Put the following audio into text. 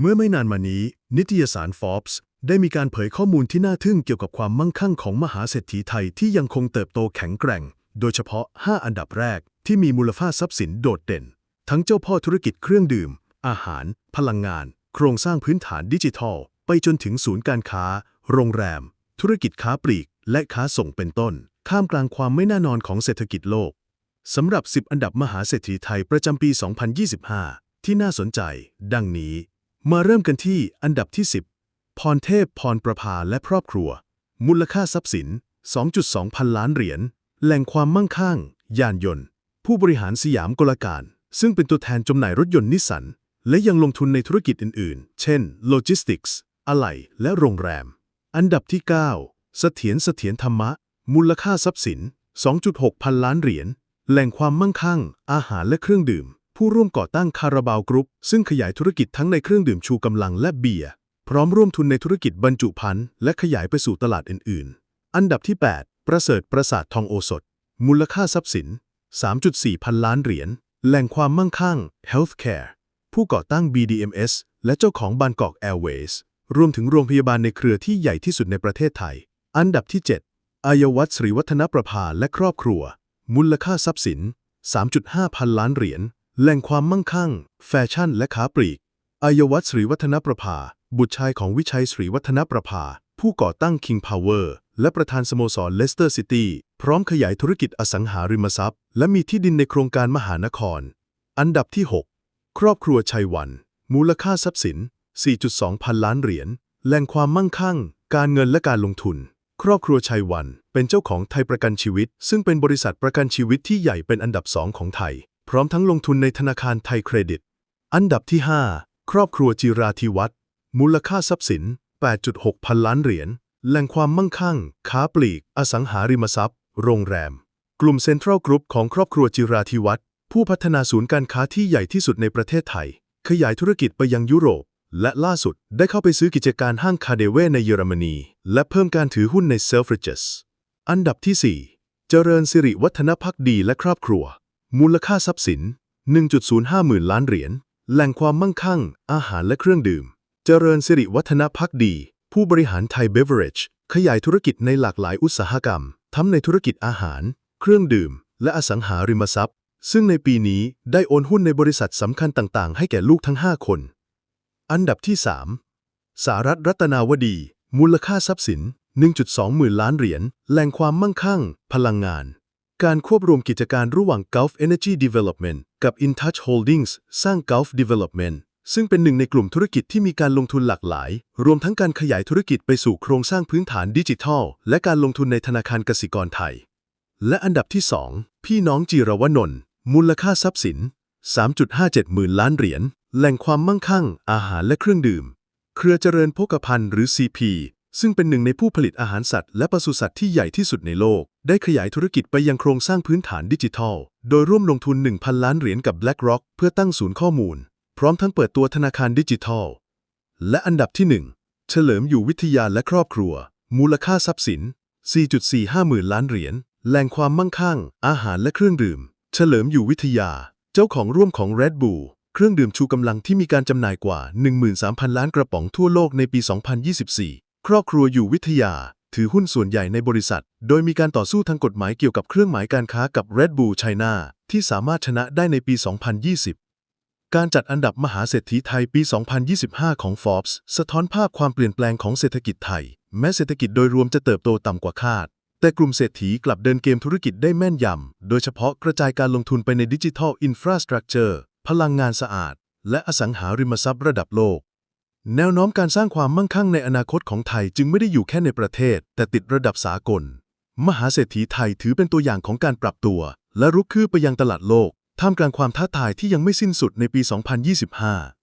เมื่อไม่นานมานี้ นิตยสาร Forbes ได้มีการเผยข้อมูลที่น่าทึ่งเกี่ยวกับความมั่งคั่งของมหาเศรษฐีไทยที่ยังคงเติบโตแข็งแกร่ง โดยเฉพาะ 5 อันดับแรกที่มีมูลค่าทรัพย์สินโดดเด่น ทั้งเจ้าพ่อธุรกิจเครื่องดื่ม อาหาร พลังงาน โครงสร้างพื้นฐานดิจิทัล ไปจนถึงศูนย์การค้า โรงแรม ธุรกิจค้าปลีก และค้าส่งเป็นต้นท่ามกลางความไม่แน่นอนของเศรษฐกิจโลกสำหรับ 10 อันดับมหาเศรษฐีไทยประจำปี 2025 ที่น่าสนใจ ดังนี้ มาเริ่มกันที่อันดับที่ 10 พรเทพพรประภาและครอบครัว มูลค่าทรัพย์สิน 2.2 พันล้านเหรียญ แหล่งความมั่งคั่ง ยานยนต์ ผู้บริหารสยามกลการ ซึ่งเป็นตัวแทนจำหน่ายรถยนต์นิสสัน และยังลงทุนในธุรกิจอื่นๆ เช่น โลจิสติกส์อะไหล่ และโรงแรม อันดับที่ 9 เสถียรเสถียรธรรมะ มูลค่าทรัพย์สิน 2.6 พันล้านเหรียญ แหล่งความมั่งคั่ง อาหารและเครื่องดื่ม ผู้ร่วมก่อตั้งคาราบาวกรุ๊ป ซึ่งขยายธุรกิจทั้งในเครื่องดื่มชูกำลังและเบียร์ พร้อมร่วมทุนในธุรกิจบรรจุภัณฑ์และขยายไปสู่ตลาดอื่น ๆ อันดับที่ 8 ประเสริฐประสาททองโอสถ มูลค่าทรัพย์สิน 3.4 พันล้านเหรียญ แหล่งความมั่งคั่ง Healthcare ผู้ก่อตั้ง BDMS และเจ้าของบางกอก Airways รวมถึงโรงพยาบาลในเครือที่ใหญ่ที่สุดในประเทศไทย อันดับที่ 7อายวัตรศรีวัฒนประภาและครอบครัว มูลค่าทรัพย์สิน 3.5 พันล้านเหรียญ แหล่งความมั่งคั่ง แฟชั่นและค้าปลีกอายวัตรศรีวัฒนประภา บุตรชายของวิชัยศรีวัฒนประภา ผู้ก่อตั้ง King Power และประธานสโมสรเลสเตอร์ซิตี้พร้อมขยายธุรกิจอสังหาริมทรัพย์ และมีที่ดินในโครงการมหานคร อันดับที่ 6 ครอบครัวชัยวัน มูลค่าทรัพย์สิน 4.2 พันล้านเหรียญแหล่งความมั่งคั่ง การเงินและการลงทุน ครอบครัวชัยวัน เป็นเจ้าของไทยประกันชีวิต ซึ่งเป็นบริษัทประกันชีวิตที่ใหญ่เป็นอันดับสองของไทย พร้อมทั้งลงทุนในธนาคารไทยเครดิต อันดับที่ 5 ครอบครัวจิราธิวัฒน์มูลค่าทรัพย์สิน 8.6 พันล้านเหรียญแหล่งความมั่งคั่งค้าปลีก อสังหาริมทรัพย์ โรงแรม กลุ่มเซ็นทรัลกรุ๊ปของครอบครัวจิราธิวัฒน์ผู้พัฒนาศูนย์การค้าที่ใหญ่ที่สุดในประเทศไทย ขยายธุรกิจไปยังยุโรป และล่าสุดได้เข้าไปซื้อกิจการห้างคาเดเวในเยอรมนี และเพิ่มการถือหุ้นในเซลฟริจสอันดับที่ 4 เจริญสิริวัฒนพักดีและครอบครัว มูลค่าทรัพย์สิน 1.05หมื่นล้านเหรียญ แหล่งความมั่งคั่ง อาหารและเครื่องดื่ม เจริญสิริวัฒนพักดี ผู้บริหารไทยเบเวอเรจขยายธุรกิจในหลากหลายอุตสาหกรรม ทั้งในธุรกิจอาหาร เครื่องดื่ม และอสังหาริมทรัพย์ ซึ่งในปีนี้ได้โอนหุ้นในบริษัทสำคัญต่างๆ ให้แก่ลูกทั้ง 5 คน อันดับที่ 3 สารัฐรัตนาวดี มูลค่าทรัพย์สิน 1.2 หมื่นล้านเหรียญ แหล่งความมั่งคั่ง พลังงาน การควบรวมกิจการระหว่าง Gulf Energy Development กับ InTouch Holdings สร้าง Gulf Development ซึ่งเป็นหนึ่งในกลุ่มธุรกิจที่มีการลงทุนหลากหลาย รวมทั้งการขยายธุรกิจไปสู่โครงสร้างพื้นฐานดิจิทัล และการลงทุนในธนาคารกสิกรไทย และอันดับที่ 2 พี่น้องจีรวนนท์มูลค่าทรัพย์สิน 3.57 หมื่นล้านเหรียญ แหล่งความมั่งคั่ง อาหารและเครื่องดื่ม เครือเจริญโภคภัณฑ์หรือ CP ซึ่งเป็นหนึ่งในผู้ผลิตอาหารสัตว์และปศุสัตว์ที่ใหญ่ที่สุดในโลก ได้ขยายธุรกิจไปยังโครงสร้างพื้นฐานดิจิทัล โดยร่วมลงทุน 1,000 ล้านเหรียญกับ BlackRock เพื่อตั้งศูนย์ข้อมูล พร้อมทั้งเปิดตัวธนาคารดิจิทัล และอันดับที่ 1 เฉลิมอยู่วิทยาและครอบครัว มูลค่าทรัพย์สิน 4.45 หมื่นล้านเหรียญ แหล่งความมั่งคั่ง อาหารและเครื่องดื่ม เฉลิมอยู่วิทยา เจ้าของร่วมของ Red Bull เครื่องดื่มชูกำลังที่มีการจำหน่ายกว่า 13,000 ล้านกระป๋องทั่วโลกในปี 2024 ครอบครัวอยู่วิทยา ถือหุ้นส่วนใหญ่ในบริษัท โดยมีการต่อสู้ทางกฎหมายเกี่ยวกับเครื่องหมายการค้ากับ Red Bull China ที่สามารถชนะได้ในปี 2020 การจัดอันดับมหาเศรษฐีไทยปี 2025 ของ Forbes สะท้อนภาพความเปลี่ยนแปลงของเศรษฐกิจไทย แม้เศรษฐกิจโดยรวมจะเติบโตต่ำกว่าคาด แต่กลุ่มเศรษฐีกลับเดินเกมธุรกิจได้แม่นยำ โดยเฉพาะกระจายการลงทุนไปในดิจิทัลอินฟราสตรักเจอร์พลังงานสะอาด และอสังหาริมทรัพย์ระดับโลก แนวโน้มการสร้างความมั่งคั่งในอนาคตของไทยจึงไม่ได้อยู่แค่ในประเทศ แต่ติดระดับสากล มหาเศรษฐีไทยถือเป็นตัวอย่างของการปรับตัว และรุกคืบไปยังตลาดโลก ท่ามกลางความท้าทายที่ยังไม่สิ้นสุดในปี 2025